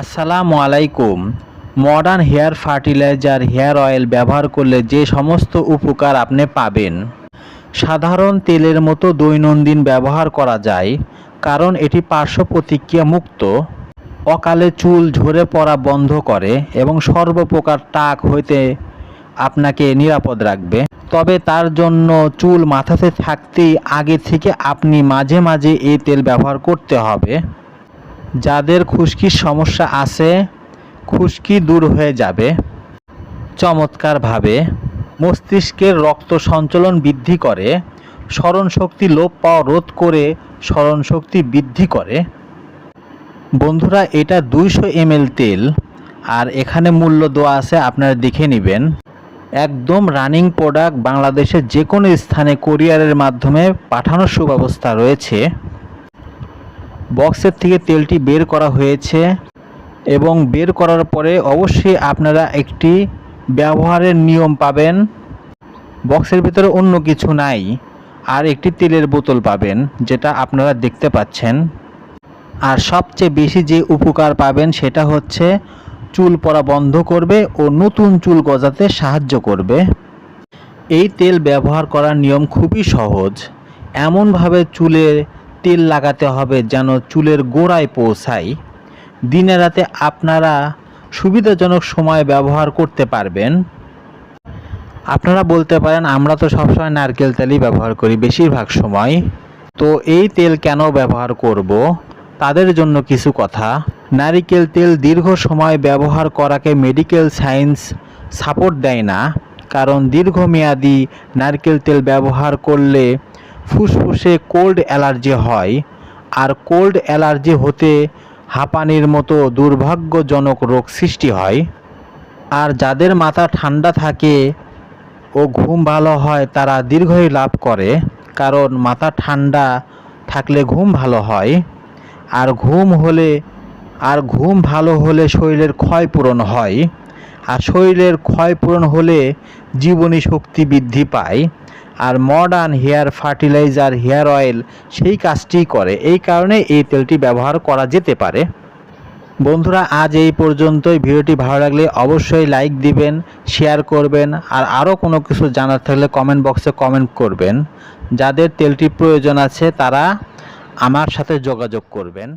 আসসালামু আলাইকুম। Modern hair fertiliser hair oil ব্যবহার করলে যে সমস্ত উপকার আপনি পাবেন। সাধারণ তেলের মতো দৈনন্দিন ব্যবহার করা যায়, কারণ এটি পার্শ্ব প্রতিক্রিয়া মুক্ত। অকালে চুল ঝরে পড়া বন্ধ করে এবং সর্বপ্রকার টাক হইতে আপনাকে নিরাপদ রাখবে। তবে তার জন্য চুল মাথাতে থাকতেই আগে থেকে আপনি মাঝে মাঝে এই তেল ব্যবহার করতে হবে। যাদের খুশকির সমস্যা আছে, খুশকি দূর হয়ে যাবে। চমৎকারভাবে মস্তিষ্কের রক্ত সঞ্চালন বৃদ্ধি করে, স্মরণশক্তি লোপ পাওয়া রোধ করে স্মরণশক্তি বৃদ্ধি করে। বন্ধুরা, এটা দুইশো এমএল তেল, আর এখানে মূল্য দেওয়া আছে, আপনারা দেখে নেবেন। একদম রানিং প্রোডাক্ট বাংলাদেশের যে কোনো স্থানে কোরিয়ারের মাধ্যমে পাঠানোর সুব্যবস্থা রয়েছে। বক্সের থেকে তেলটি বের করা হয়েছে এবং বের করার পরে অবশ্যই আপনারা একটি ব্যবহারের নিয়ম পাবেন। বক্সের ভিতরে অন্য কিছু নাই, আর একটি তেলের বোতল পাবেন, যেটা আপনারা দেখতে পাচ্ছেন। আর সবচেয়ে বেশি যে উপকার পাবেন সেটা হচ্ছে চুল পড়া বন্ধ করবে ও নতুন চুল গজাতে সাহায্য করবে। এই তেল ব্যবহার করার নিয়ম খুবই সহজ। এমনভাবে চুলে তেল লাগাতে হবে যেন চুলের গোড়ায় পৌঁছায়। দিনে রাতে আপনারা সুবিধাজনক সময় ব্যবহার করতে পারবেন। আপনারা বলতে পারেন, আমরা তো সবসময় নারকেল তেলই ব্যবহার করি বেশিরভাগ সময়। তো এই তেল কেন ব্যবহার করব? তাদের জন্য কিছু কথা। নারিকেল তেল দীর্ঘ সময় ব্যবহার করাকে মেডিকেল সায়েন্স সাপোর্ট দেয় না। কারণ দীর্ঘমেয়াদী নারকেল তেল ব্যবহার করলে ফুসফুসে কোল্ড অ্যালার্জি হয় আর কোল্ড অ্যালার্জি হতে হাঁপানির মতো দুর্ভাগ্যজনক রোগ সৃষ্টি হয়। আর যাদের মাথা ঠান্ডা থাকে ও ঘুম ভালো হয়, তারা দীর্ঘই লাভ করে কারণ মাথা ঠান্ডা থাকলে ঘুম ভালো হয়। আর ঘুম হলে, আর ঘুম ভালো হলে শরীরের ক্ষয় পূরণ হয়। আর শরীরের ক্ষয় পূরণ হলে জীবনী শক্তি বৃদ্ধি পায়। আর modern hair fertiliser hair oil সেই কাজটিই করে। এই কারণে এই তেলটি ব্যবহার করা যেতে পারে। বন্ধুরা, আজ এই পর্যন্তই। ভিডিওটি ভালো লাগলে অবশ্যই লাইক দিবেন শেয়ার করবেন, আর আরও কোনো কিছু জানার থাকলে কমেন্ট বক্সে কমেন্ট করবেন। যাদের তেলটি প্রয়োজন আছে, তারা আমার সাথে যোগাযোগ করবেন।